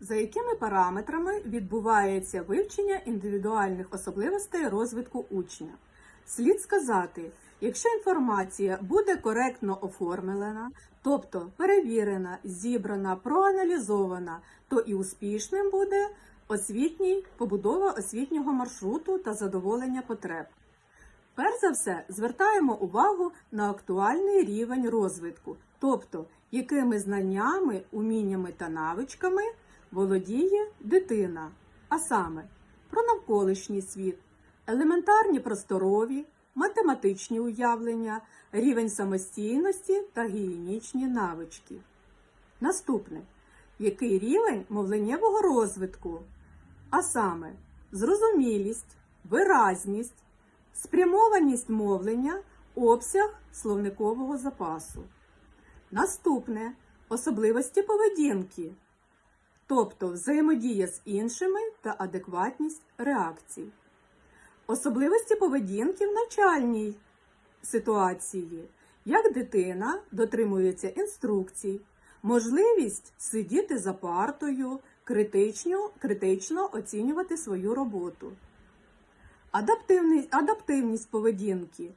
За якими параметрами відбувається вивчення індивідуальних особливостей розвитку учня? Слід сказати, якщо інформація буде коректно оформлена, тобто перевірена, зібрана, проаналізована, то і успішним буде освітній побудова освітнього маршруту та задоволення потреб. Перш за все, звертаємо увагу на актуальний рівень розвитку, тобто якими знаннями, уміннями та навичками володіє дитина, а саме про навколишній світ, елементарні просторові, математичні уявлення, рівень самостійності та гігієнічні навички. Наступне. Який рівень мовленнєвого розвитку? А саме зрозумілість, виразність, спрямованість мовлення, обсяг словникового запасу. Наступне особливості поведінки, тобто взаємодія з іншими та адекватність реакцій. Особливості поведінки в навчальній ситуації, як дитина дотримується інструкцій, можливість сидіти за партою, критично, критично оцінювати свою роботу. Адаптивний, адаптивність поведінки,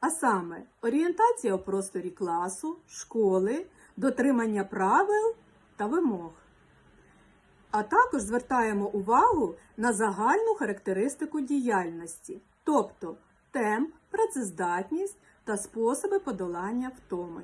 а саме орієнтація у просторі класу, школи, дотримання правил та вимог. А також звертаємо увагу на загальну характеристику діяльності, тобто темп, працездатність та способи подолання втоми.